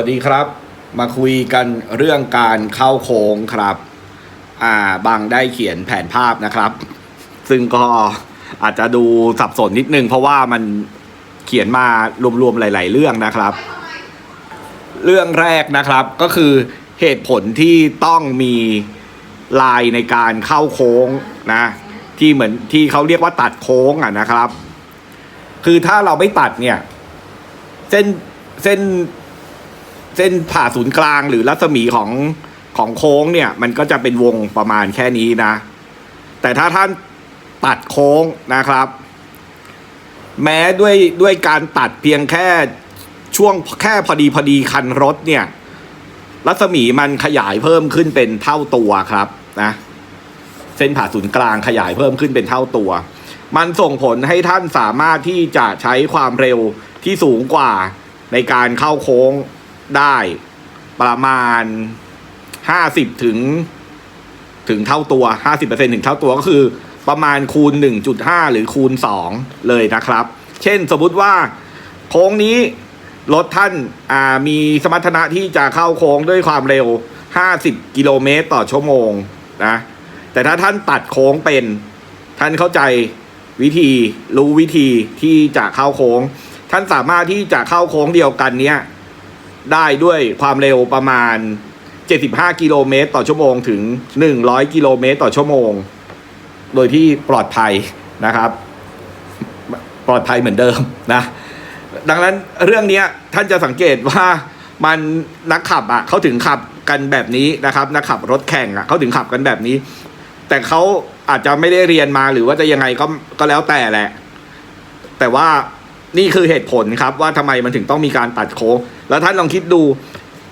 สวัสดีครับ มาคุยกันเรื่องการเข้าโค้งครับ อ่าบางได้เขียนแผนภาพนะครับ ซึ่งก็อาจจะดูสับสนนิดนึง เพราะว่ามันเขียนมารวมๆหลาย ๆ เรื่องนะครับ เรื่องแรกนะครับก็คือเหตุผลที่ต้องมีลายในการเข้าโค้งนะ ที่เหมือนที่เขาเรียกว่าตัดโค้งอะนะครับ คือถ้าเราไม่ตัดเนี่ย เส้นเส้น เส้นผ่าศูนย์กลางหรือรัศมีของของโค้งเนี่ย มันก็จะเป็นวงประมาณแค่นี้นะ แต่ถ้าท่านตัดโค้งนะครับ แม้ด้วยด้วยการตัดเพียงแค่ช่วงแค่พอดีพอดีคันรถเนี่ย รัศมีมันขยายเพิ่มขึ้นเป็นเท่าตัวครับนะเส้นผ่าศูนย์กลางขยายเพิ่มขึ้นเป็นเท่าตัว มันส่งผลให้ท่านสามารถที่จะใช้ความเร็วที่สูงกว่าในการเข้าโค้ง ได้ประมาณห้าสิบถึงถึงเท่าตัวห้าสิบเปอร์เซ็นถึงเท่าตัวก็คือประมาณคูณหนึ่งจุดห้าหรือคูณสองเลยนะครับ เช่นสมมติว่าโค้งนี้ รถท่านอ่ามีสมรรถนะที่จะเข้าโค้งด้วยความเร็ว50กิโลเมตรต่อชั่วโมงนะแต่ถ้าท่านตัดโค้งเป็น ท่านเข้าใจวิธีรู้วิธีที่จะเข้าโค้ง ท่านสามารถที่จะเข้าโค้งเดียวกันเนี้ย ได้ด้วยความเร็วประมาณ 75 กิโลเมตรต่อชั่วโมงถึง 100 กิโลเมตรต่อชั่วโมง โดยที่ปลอดภัยนะครับ ปลอดภัยเหมือนเดิมนะ ดังนั้นเรื่องนี้ท่านจะสังเกตว่ามันนักขับอะเขาถึงขับกันแบบนี้นะครับ นักขับรถแข่งอะเขาถึงขับกันแบบนี้ แต่เขาอาจจะไม่ได้เรียนมาหรือว่าจะยังไงก็ก็แล้วแต่แหละ แต่ว่านี่คือเหตุผลครับว่าทำไมมันถึงต้องมีการตัดโค้ง แล้วท่านลองคิดดู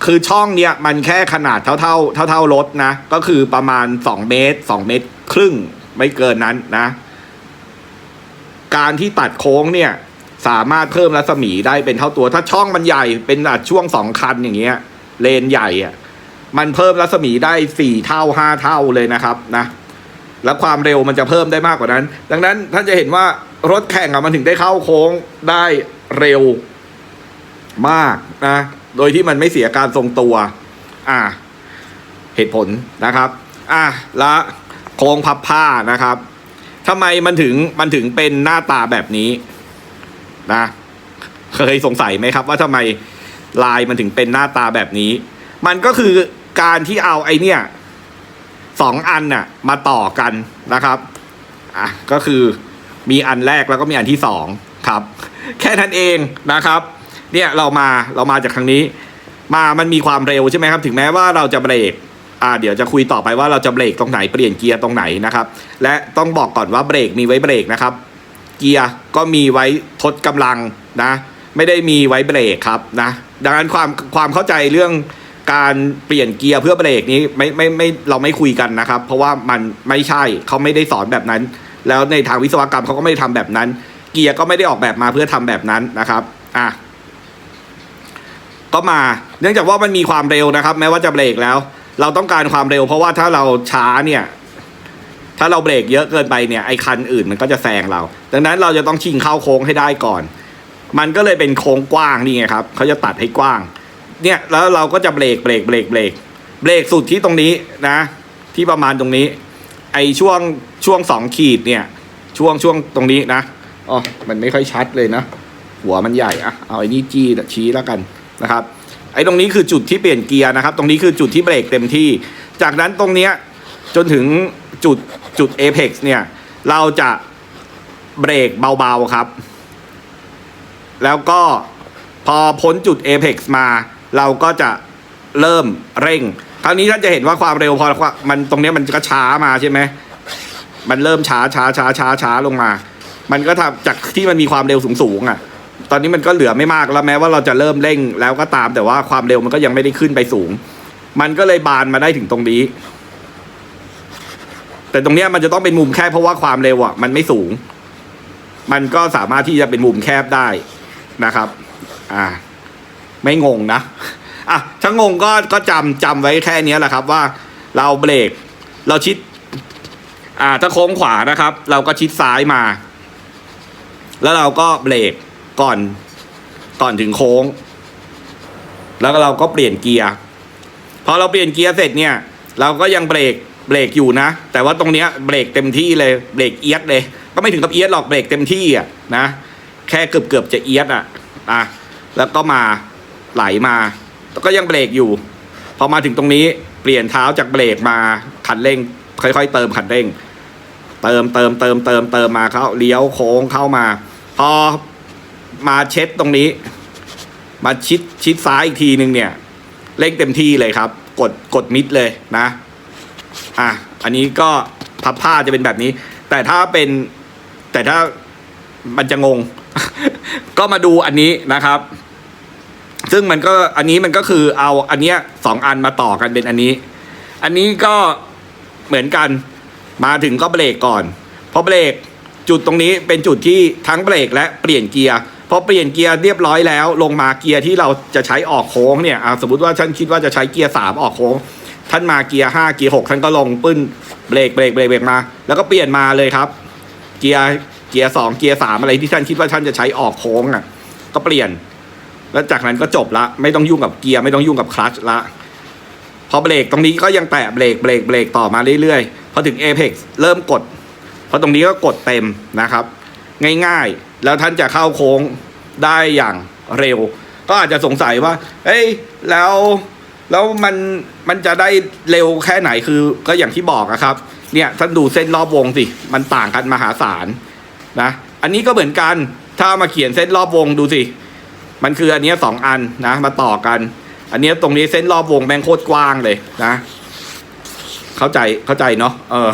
คือช่องเนี้ยมันแค่ขนาดเท่าเท่าเท่าเท่ารถนะ ก็คือประมาณสองเมตรสองเมตร ครึ่งไม่เกินนั้นนะ การที่ตัดโค้งเนี่ย สามารถเพิ่มรัศมีได้เป็นเท่าตัว ถ้าช่องมันใหญ่เป็นอะช่วงสองคันอย่างเงี้ย เลนใหญ่อะมันเพิ่มรัศมีได้สี่เท่าห้าเท่าเลยนะครับนะแล้วความเร็วมันจะเพิ่มได้มากกว่านั้น ดังนั้นท่านจะเห็นว่ารถแข่งอะมันถึงได้เข้าโค้งได้เร็ว มากนะ โดยที่มันไม่เสียการทรงตัว อ่า เหตุผลนะครับ อะและโค้งพับผ้านะครับทำไมมันถึงมันถึงเป็นหน้าตาแบบนี้นะ เคยสงสัยไหมครับ ว่าทำไมลายมันถึงเป็นหน้าตาแบบนี้ มันก็คือการที่เอาไอเนี่ยสองอันน่ะมาต่อกันนะครับอะก็คือมีอันแรกแล้วก็มีอันที่สองครับ แค่นั้นเองนะครับ เนี่ยเรามาเรามาจากทางนี้ มามันมีความเร็วใช่ไหมครับ ถึงแม้ว่าเราจะเบรกอ่าเดี๋ยวจะคุยต่อไปว่าเราจะเบรกตรงไหนเปลี่ยนเกียร์ตรงไหนนะครับ และต้องบอกก่อนว่าเบรกมีไว้เบรกนะครับ เกียร์ก็มีไว้ทดกำลังนะ ไม่ได้มีไว้เบรกครับนะดังนั้นความความเข้าใจเรื่องการเปลี่ยนเกียร์เพื่อเบรกนี้ไม่ไม่ไม่เราไม่คุยกันนะครับ เพราะว่ามันไม่ใช่เขาไม่ได้สอนแบบนั้น แล้วในทางวิศวกรรมเขาก็ไม่ได้ทำแบบนั้น เกียร์ก็ไม่ได้ออกแบบมาเพื่อทำแบบนั้นนะครับอะ ก็มา เนื่องจากว่ามันมีความเร็วนะครับ แม้ว่าจะเบรกแล้ว เราต้องการความเร็ว เพราะว่าถ้าเราช้าเนี่ย ถ้าเราเบรกเยอะเกินไปเนี่ยไอ้คันอื่นมันก็จะแซงเรา ดังนั้นเราจะต้องชิงเข้าโค้งให้ได้ก่อน มันก็เลยเป็นโค้งกว้างนี่ไงครับเขาจะตัดให้กว้าง เนี่ยแล้วเราก็จะเบรกเบรกเบรกเบรกเบรกสุดที่ตรงนี้นะ ที่ประมาณตรงนี้ ไอช่วงช่วงสองขีดเนี่ย ช่วงช่วงตรงนี้นะอ๋อมันไม่ค่อยชัดเลยนะหัวมันใหญ่อะเอาไอ้นี่จี้ชี้แล้วกัน นะครับไอ้ตรงนี้คือจุดที่เปลี่ยนเกียร์นะครับ ตรงนี้คือจุดที่เบรกเต็มที่ จากนั้นตรงเนี้ยจนถึงจุดจุดเอเพ็กซ์เนี่ยเราจะเบรกเบาๆครับ แล้วก็พอพ้นจุดเอเพ็กซ์มาเราก็จะเริ่มเร่ง คราวนี้ท่านจะเห็นว่าความเร็วพอมันตรงนี้มันก็ช้ามาใช่ไหมมันเริ่มช้าช้าช้าช้าช้าลงมา มันก็ทำจากที่มันมีความเร็วสูงสูงๆอะ ตอนนี้มันก็เหลือไม่มากแล้วแม้ว่าเราจะเริ่มเร่งแล้วก็ตามแต่ว่าความเร็วมันก็ยังไม่ได้ขึ้นไปสูง มันก็เลยบานมาได้ถึงตรงนี้ แต่ตรงเนี้ยมันจะต้องเป็นมุมแคบเพราะว่าความเร็วอะมันไม่สูง มันก็สามารถที่จะเป็นมุมแคบได้นะครับ อ่า ไม่งงนะอะถ้างงก็ก็จำจำไว้แค่นี้แหละครับว่าเราเบรกเราชิด อ่าถ้าโค้งขวานะครับ เราก็ชิดซ้ายมา แล้วเราก็เบรก ก่อนก่อนถึงโค้ง แล้วเราก็เปลี่ยนเกียร์พอเราเปลี่ยนเกียร์เสร็จเนี่ย เราก็ยังเบรกเบรกอยู่นะ แต่ว่าตรงเนี้ยเบรกเต็มที่เลยเบรกเอียดเลย ก็ไม่ถึงกับเอียดหรอกเบรกเต็มที่อะนะแค่เกือบเกือบจะเอียดอะอะแล้วก็มาไหลมาแล้วก็ยังเบรกอยู่ พอมาถึงตรงนี้เปลี่ยนเท้าจากเบรกมาคันเร่ง ค่อย ๆ เติมคันเร่ง เติมเติมเติมเติมเติมมาเข้าเลี้ยวโค้งเข้ามา พอ มาเช็ดตรงนี้ มาชิดชิดซ้ายอีกทีหนึ่งเนี่ยเร่งเต็มที่เลยครับ กดกดมิดเลยนะ อะอันนี้ก็พับผ้าจะเป็นแบบนี้ แต่ถ้าเป็นแต่ถ้ามันจะงง ก็มาดูอันนี้นะครับ ซึ่งมันก็อันนี้มันก็คือเอาอันเนี้ยสองอันมาต่อกันเป็นอันนี้ อันนี้ก็เหมือนกันมาถึงก็เบรกก่อนพอเบรกจุดตรงนี้เป็นจุดที่ทั้งเบรกและเปลี่ยนเกียร์ พอเปลี่ยนเกียร์เรียบร้อยแล้ว ลงมาเกียร์ที่เราจะใช้ออกโค้งเนี่ยสมมติว่าท่านคิดว่าจะใช้เกียร์สามออกโค้ง ท่านมาเกียร์ห้าเกียร์หกท่านก็ลงปึ้นเบรกเบรกเบรกเบรกมา แล้วก็เปลี่ยนมาเลยครับ เกียร์เกียร์สองเกียร์สามอะไรที่ท่านคิดว่าท่านจะใช้ออกโค้งอะ ก็เปลี่ยน แล้วจากนั้นก็จบละไม่ต้องยุ่งกับเกียร์ไม่ต้องยุ่งกับคลัตชละพอเบรกตรงนี้ก็ยังแตะเบรกเบรกเบรกต่อมาเรื่อยๆพอถึง Apex เริ่มกดพอตรงนี้ก็กดเต็มนะครับ ง่ายๆ แล้วท่านจะเข้าโค้งได้อย่างเร็ว ก็อาจจะสงสัยว่า เอ้ยแล้วแล้วมันมันจะได้เร็วแค่ไหนคือก็อย่างที่บอกอะครับ เนี่ยท่านดูเส้นรอบวงสิ มันต่างกันมหาศาลนะ อันนี้ก็เหมือนกันถ้ามาเขียนเส้นรอบวงดูสิ มันคืออันนี้สองอันนะ มาต่อกัน อันนี้ตรงนี้เส้นรอบวงแม่งโคตรกว้างเลยนะ เข้าใจเข้าใจเนาะเออ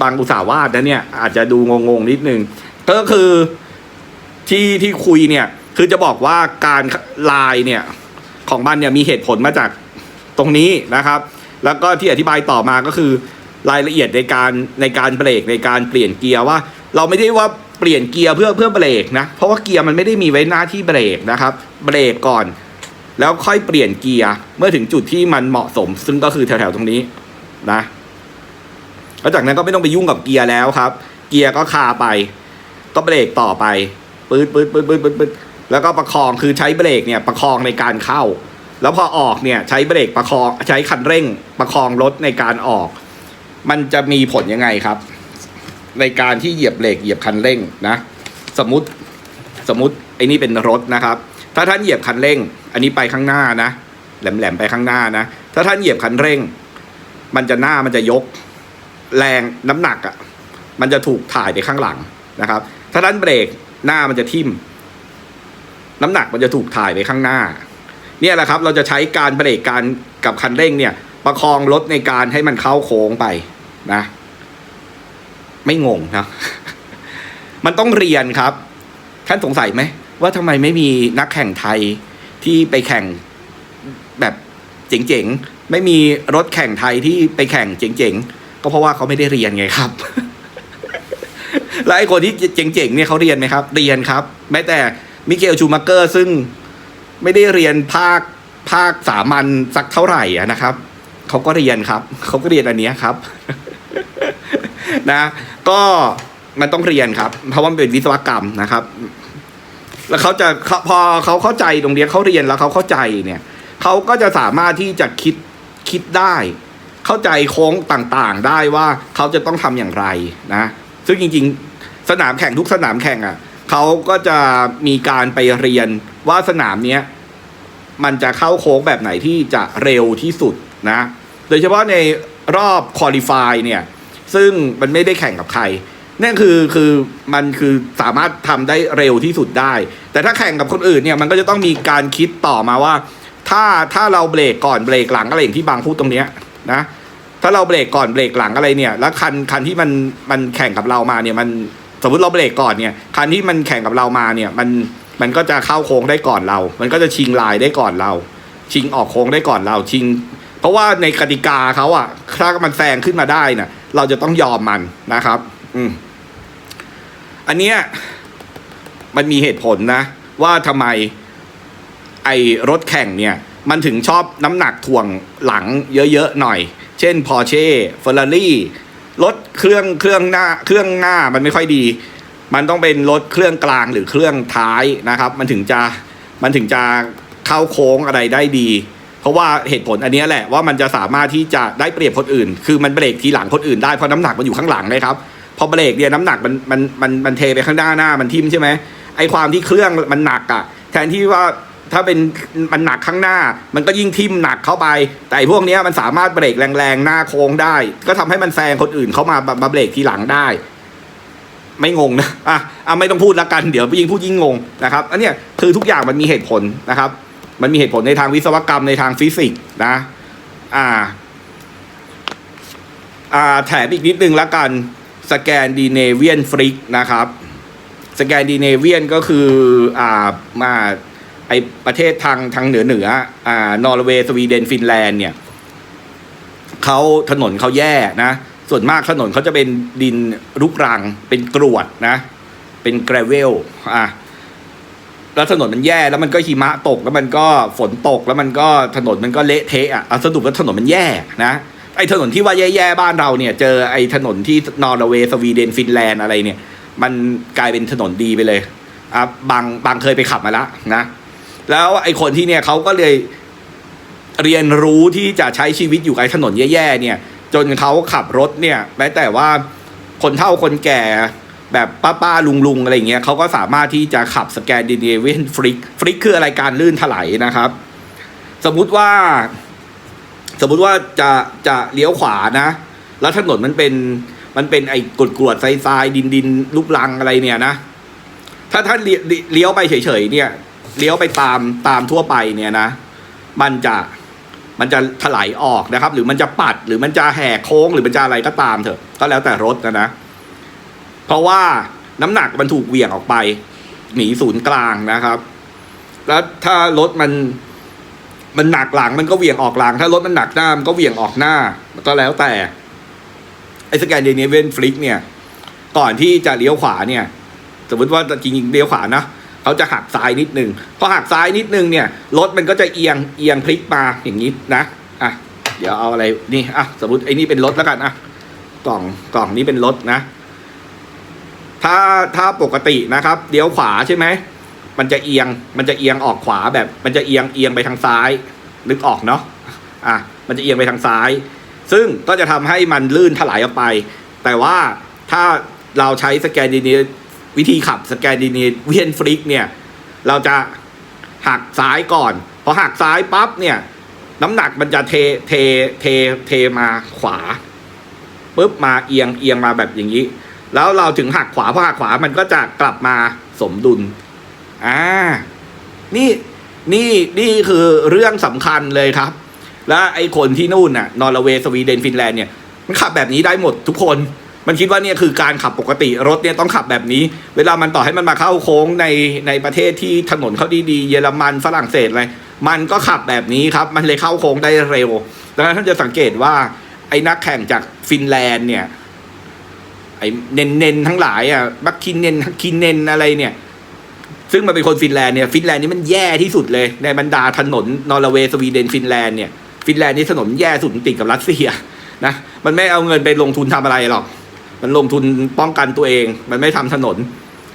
บางอุตสาหวาดนะเนี่ย อาจจะดูงงๆนิดนึง ก็คือที่ที่คุยเนี่ย คือจะบอกว่าการลายเนี่ยของมันเนี่ยมีเหตุผลมาจากตรงนี้นะครับ แล้วก็ที่อธิบายต่อมาก็คือรายละเอียดในการในการเบรกในการเปลี่ยนเกียร์ว่า เราไม่ได้ว่าเปลี่ยนเกียร์เพื่อเพื่อเบรกนะ เพราะว่าเกียร์มันไม่ได้มีไว้หน้าที่เบรกนะครับ เบรกก่อน แล้วค่อยเปลี่ยนเกียร์เมื่อถึงจุดที่มันเหมาะสม ซึ่งก็คือแถวๆตรงนี้นะแล้วจากนั้นก็ไม่ต้องไปยุ่งกับเกียร์แล้วครับ เกียร์ก็คาไป ก็เบรกต่อไปปืดปืดปืดปืดปืดปืดแล้วก็ประคองคือใช้เบรกเนี่ยประคองในการเข้า แล้วพอออกเนี่ยใช้เบรกประคองใช้คันเร่งประคองรถในการออก มันจะมีผลยังไงครับ ในการที่เหยียบเบรกเหยียบคันเร่งนะ สมมติสมมติไอ้นี่เป็นรถนะครับ ถ้าท่านเหยียบคันเร่ง อันนี้ไปข้างหน้านะแหลมๆไปข้างหน้านะ ถ้าท่านเหยียบคันเร่ง มันจะหน้ามันจะยก แรงน้ำหนักอะ่ะ มันจะถูกถ่ายไปข้างหลัง นะครับ ถ้าท่านเบรกหน้ามันจะทิ่ม น้ำหนักมันจะถูกถ่ายไปข้างหน้า เนี่ยแหละครับ เราจะใช้การเบรกการกับคันเร่งเนี่ย ประคองรถในการให้มันเข้าโค้งไปนะ ไม่งงนะมันต้องเรียนครับ ท่านสงสัยไหมว่าทำไมไม่มีนักแข่งไทยที่ไปแข่งแบบเจ๋งๆ ไม่มีรถแข่งไทยที่ไปแข่งเจ๋งๆ ก็เพราะว่าเขาไม่ได้เรียนไงครับ แล้วไอ้คนที่เจ๋งๆเนี่ยเขาเรียนไหมครับ เรียนครับ แม้แต่มิเกลชูมาเกอร์ซึ่งไม่ได้เรียนภาคภาคสามัญสักเท่าไหร่นะครับเขาก็เรียนครับเขาก็เรียนอันนี้ครับ นะ ก็มันต้องเรียนครับ เพราะว่ามันเป็นวิศวกรรมนะครับ แล้วเขาจะพอเขาเข้าใจตรงนี้เขาเรียนแล้วเขาเข้าใจเนี่ยเขาก็จะสามารถที่จะคิดคิดได้ เข้าใจโค้งต่างๆได้ว่าเขาจะต้องทำอย่างไรนะ ซึ่งจริง ๆ สนามแข่งทุกสนามแข่งอะเขาก็จะมีการไปเรียนว่าสนามเนี้ยมันจะเข้าโค้งแบบไหนที่จะเร็วที่สุดนะ โดยเฉพาะในรอบคอลี่ฟายเนี่ย ซึ่งมันไม่ได้แข่งกับใครนั่นคือคือมันคือสามารถทำได้เร็วที่สุดได้ แต่ถ้าแข่งกับคนอื่นเนี่ยมันก็จะต้องมีการคิดต่อมาว่า ถ้าถ้าเราเบรกก่อนเบรกหลังอะไรอย่างที่บางพูดตรงเนี้ยนะถ้าเราเบรกก่อนเบรกหลังอะไรเนี่ย แล้วคันคันที่มันมันแข่งกับเรามาเนี่ยมัน สมมติเราเบรกก่อนเนี่ยคันที่มันแข่งกับเรามาเนี่ยมันมันก็จะเข้าโค้งได้ก่อนเรา มันก็จะชิงลายได้ก่อนเรา ชิงออกโค้งได้ก่อนเราชิง เพราะว่าในกติกาเขาอะถ้ามันแซงขึ้นมาได้น่ะ เราจะต้องยอมมันนะครับ อืมอันเนี้ยมันมีเหตุผลนะ ว่าทำไมไอรถแข่งเนี่ย มันถึงชอบน้ำหนักถ่วงหลังเยอะๆหน่อย เช่น Porsche Ferrari รถเครื่องเครื่องหน้าเครื่องหน้ามันไม่ค่อยดี มันต้องเป็นรถเครื่องกลางหรือเครื่องท้ายนะครับ มันถึงจะมันถึงจะเข้าโค้งอะไรได้ดี เพราะว่าเหตุผลอันนี้แหละว่ามันจะสามารถที่จะได้เปรียบคนอื่น คือมันเบรกทีหลังคนอื่นได้เพราะน้ำหนักมันอยู่ข้างหลังเลยครับพอเบรกเนี่ยน้ำหนักมันมันมันมันเทไปข้างหน้าหน้ามันทิ่มใช่ไหมไอความที่เครื่องมันหนักอะแทนที่ว่า ถ้าเป็นมันหนักข้างหน้า มันก็ยิ่งทิ่มหนักเข้าไป แต่ไอ้พวกนี้มันสามารถเบรกแรงๆ หน้าโค้งได้ ก็ทำให้มันแซงคนอื่นเข้ามามามาเบรกทีหลังได้ ไม่งงนะอะอะไม่ต้องพูดละกันเดี๋ยวยิ่งพูดยิ่งงงนะครับอันเนี้ยคือทุกอย่างมันมีเหตุผลนะครับ มันมีเหตุผลในทางวิศวกรรมในทางฟิสิกส์นะ อ่า อ่าแถมอีกนิดนึงละกันสแกนดิเนเวียนฟริกนะครับ สแกนดิเนเวียนก็คืออ่ามา ไอประเทศทางทางเหนือเหนืออ่านอร์เวย์สวีเดนฟินแลนด์เนี่ยเขาถนนเขาแย่นะ ส่วนมากถนนเขาจะเป็นดินรุกรัง เป็นกรวดนะ เป็นแกรเวลอะแล้วถนนมันแย่แล้วมันก็หิมะตกแล้วมันก็ฝนตกแล้วมันก็ถนนมันก็เละเทะอะอสรุปว่าถนนมันแย่นะไอ้ถนนที่ว่าแย่ๆบ้านเราเนี่ย เจอไอ้ถนนที่นอร์เวย์สวีเดนฟินแลนด์อะไรเนี่ย มันกลายเป็นถนนดีไปเลยอะบางบางเคยไปขับมาแล้วนะ แล้วไอ้คนที่เนี่ยเขาก็เลยเรียนรู้ที่จะใช้ชีวิตอยู่กับไอ้ถนนแย่ๆเนี่ย จนเขาขับรถเนี่ยแม้แต่ว่าคนเฒ่าคนแก่แบบป้าป้าลุงลุงอะไรอย่างเงี้ยเขาก็สามารถที่จะขับสแกนดิเนเวียนฟลิกฟลิกคืออะไรการลื่นถลายนะครับ สมมุติว่า สมมุติว่าจะจะเลี้ยวขวานะ แล้วถนนมันเป็นมันเป็นไอ้กรวดกรวดๆทรายทรายดินดินลูกลังอะไรเนี่ยนะ ถ้าท่านเลี้ยวไปเฉยๆเนี่ย เลี้ยวไปตามตามทั่วไปเนี่ยนะ มันจะมันจะถลายออกนะครับ หรือมันจะปัดหรือมันจะแหกโค้งหรือมันจะอะไรก็ตามเถอะ ก็แล้วแต่รถนะนะ เพราะว่าน้ำหนักมันถูกเหวี่ยงออกไป หนีศูนย์กลางนะครับ แล้วถ้ารถมันมันหนักหลังมันก็เหวี่ยงออกหลัง ถ้ารถมันหนักหน้ามันก็เหวี่ยงออกหน้าก็แล้วแต่ไอ้สแกนดิเนเวนฟลิกเนี่ย ก่อนที่จะเลี้ยวขวาเนี่ย สมมติว่าจริงๆเลี้ยวขวานะ เขาจะหักซ้ายนิดนึงพอหักซ้ายนิดนึงเนี่ยรถมันก็จะเอียงเอียงพลิกมาอย่างนี้นะอะเดี๋ยวเอาอะไรนี่อะสมมติไอ้นี่เป็นรถแล้วกันอะกล่องกล่องนี้เป็นรถนะ ถ้าถ้าปกตินะครับเลี้ยวขวาใช่ไหมมันจะเอียงมันจะเอียงออกขวาแบบ มันจะเอียงเอียงไปทางซ้ายนึกออกเนาะอะมันจะเอียงไปทางซ้าย ซึ่งก็จะทำให้มันลื่นถลายออกไป แต่ว่าถ้าเราใช้สแกนดิเน วิธีขับสแกนดิเนเวียนฟลิกเนี่ย เราจะหักซ้ายก่อน พอหักซ้ายปั๊บเนี่ย น้ำหนักมันจะเทเทเทเทมาขวาปุ๊บมาเอียงเอียงมาแบบอย่างนี้ แล้วเราถึงหักขวาพอหักขวามันก็จะกลับมาสมดุลอ่านี่นี่นี่คือเรื่องสำคัญเลยครับ แล้วไอ้คนที่นู่นน่ะนอร์เวย์สวีเดนฟินแลนด์เนี่ยมันขับแบบนี้ได้หมดทุกคน มันคิดว่าเนี่ยคือการขับปกติรถเนี่ยต้องขับแบบนี้ เวลามันต่อให้มันมาเข้าโค้งในในประเทศที่ถนนเขาดีๆเยอรมันฝรั่งเศสอะไรมันก็ขับแบบนี้ครับ มันเลยเข้าโค้งได้เร็ว ดังนั้นท่านจะสังเกตว่าไอ้นักแข่งจากฟินแลนด์เนี่ยไอ้เนนเนนทั้งหลายอะบักคินเนนคินเนนอะไรเนี่ย ซึ่งมันเป็นคนฟินแลนด์เนี่ยฟินแลนด์นี่มันแย่ที่สุดเลยในบรรดาถนนนอร์เวย์สวีเดนฟินแลนด์เนี่ยฟินแลนด์นี่ถนนแย่สุดติดกับรัสเซียนะมันไม่เอาเงินไปลงทุนทำอะไรหรอก มันลงทุนป้องกันตัวเอง มันไม่ทำถนน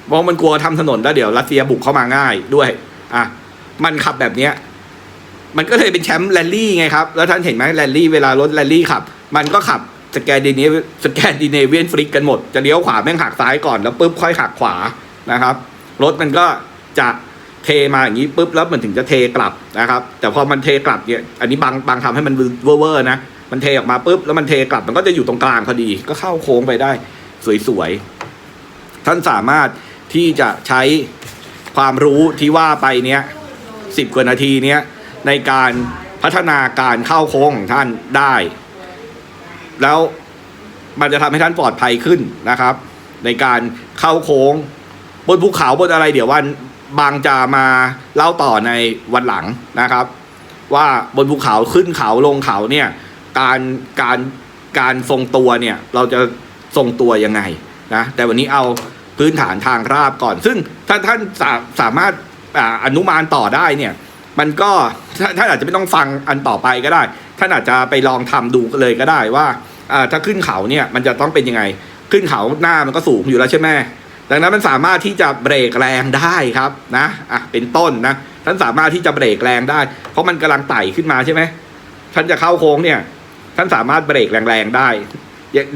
เพราะมันกลัวทำถนนแล้วเดี๋ยวรัสเซียบุกเข้ามาง่ายด้วย อะ มันขับแบบเนี้ย มันก็เลยเป็นแชมป์แรลลี่ไงครับ แล้วท่านเห็นไหมแรลลี่เวลารถแรลลี่ขับ มันก็ขับสแกนดิเนเวสแกนดิเนเวียนฟลิกกันหมด จะเลี้ยวขวาแม่งหักซ้ายก่อนแล้วปุ๊บค่อยหักขวานะครับ รถมันก็จะเทมาอย่างนี้ปุ๊บแล้วมันถึงจะเทกลับนะครับ แต่พอมันเทกลับเนี่ย อันนี้บางบางทำให้มันเวอร์ๆนะ มันเทออกมาปุ๊บแล้วมันเทกลับมันก็จะอยู่ตรงกลางพอดี ก็เข้าโค้งไปได้สวยๆ ท่านสามารถที่จะใช้ความรู้ที่ว่าไปเนี้ยสิบกว่านาทีเนี้ยในการพัฒนาการเข้าโค้งของท่านได้ แล้วมันจะทำให้ท่านปลอดภัยขึ้นนะครับ ในการเข้าโค้ง บนภูเขาบนอะไรเดี๋ยววันบางจะมาเล่าต่อในวันหลังนะครับ ว่าบนภูเขาขึ้นเขาลงเขาเนี่ย การการการทรงตัวเนี่ยเราจะทรงตัวยังไงนะแต่วันนี้เอาพื้นฐานทางราบก่อน ซึ่งถ้าท่านสาสามารถออนุมานต่อได้เนี่ยมันก็ท่านอาจจะไม่ต้องฟังอันต่อไปก็ได้ ท่านอาจจะไปลองทำดูเลยก็ได้ว่าอ่าถ้าขึ้นเขาเนี่ยมันจะต้องเป็นยังไง ขึ้นเขาหน้ามันก็สูงอยู่แล้วใช่ไหมดังนั้นมันสามารถที่จะเบรกแรงได้ครับนะอะเป็นต้นนะท่านสามารถที่จะเบรกแรงได้ เพราะมันกำลังไต่ขึ้นมาใช่ไหมท่านจะเข้าโค้งเนี่ย ท่านสามารถเบรกแรงๆได้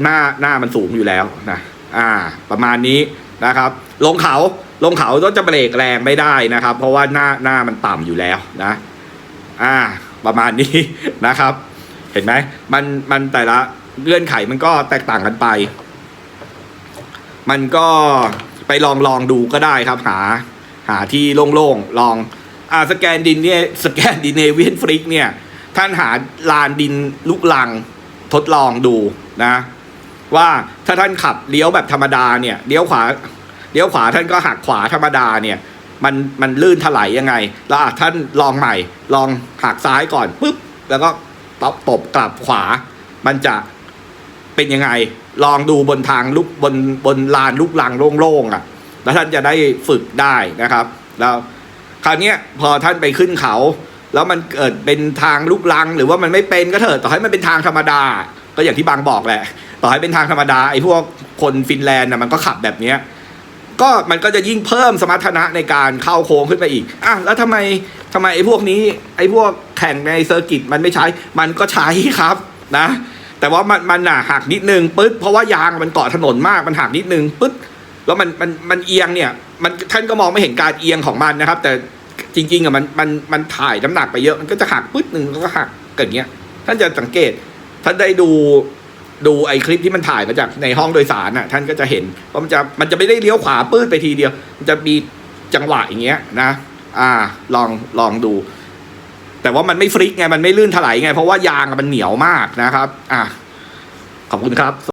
หน้าหน้ามันสูงอยู่แล้วนะอ่า ประมาณนี้นะครับ ลงเขาลงเขาก็จะเบรกแรงไม่ได้นะครับ เพราะว่าหน้าหน้ามันต่ำอยู่แล้วนะ อ่า ประมาณนี้นะครับ เห็นไหมมันมันแต่ละเงื่อนไขมันก็แตกต่างกันไป มันก็ไปลองลองดูก็ได้ครับ หา หาที่โล่งๆลอง อ่าสแกนดินเนี่ยสแกนดิเนเวียนฟริกเนี่ย ท่านหาลานดินลูกลังทดลองดูนะ ว่าถ้าท่านขับเลี้ยวแบบธรรมดาเนี่ยเลี้ยวขวาเลี้ยวขวาท่านก็หักขวาธรรมดาเนี่ย มันมันลื่นถลายยังไง แล้วอะท่านลองใหม่ ลองหักซ้ายก่อนปุ๊บแล้วก็ตบตบกลับขวา มันจะเป็นยังไง ลองดูบนทางลูกบนบนลานลูกลังโล่งๆอะ แล้วท่านจะได้ฝึกได้นะครับ แล้วคราวนี้พอท่านไปขึ้นเขา แล้วมันเกิดเป็นทางลูกลัง หรือว่ามันไม่เป็นก็เถอะต่อให้มันเป็นทางธรรมดา ก็อย่างที่บางบอกแหละ ต่อให้เป็นทางธรรมดาไอ้พวกคนฟินแลนด์นะมันก็ขับแบบเนี้ยก็มันก็จะยิ่งเพิ่มสมรรถนะในการเข้าโค้งขึ้นไปอีกอะแล้วทำไมทำไมไอ้พวกนี้ ไอ้พวกแข่งในเซอร์กิตมันไม่ใช้ มันก็ใช้ครับนะ แต่ว่ามันมันน่ะหักนิดนึงปึ๊ดเพราะว่ายางมันเกาะถนนมากมันหักนิดนึงปึ๊ดแล้วมันมันมันเอียงเนี่ย มันท่านก็มองไม่เห็นการเอียงของมันนะครับ แต่ จริงๆอะมันมันมันถ่ายน้ำหนักไปเยอะมันก็จะหักปึ๊ดหนึ่งแล้วก็หักเกิดเงี้ย ท่านจะสังเกตท่านได้ดูดูไอ้คลิปที่มันถ่ายมาจากในห้องโดยสารน่ะท่านก็จะเห็นว่ามันจะมันจะไม่ได้เลี้ยวขวาปื้ดไปทีเดียว มันจะมีจังหวะอย่างเงี้ยนะ อ่าลองลองดู แต่ว่ามันไม่ฟลิกไงมันไม่ลื่นถลายไง เพราะว่ายางมันเหนียวมากนะครับ อะขอบคุณครับ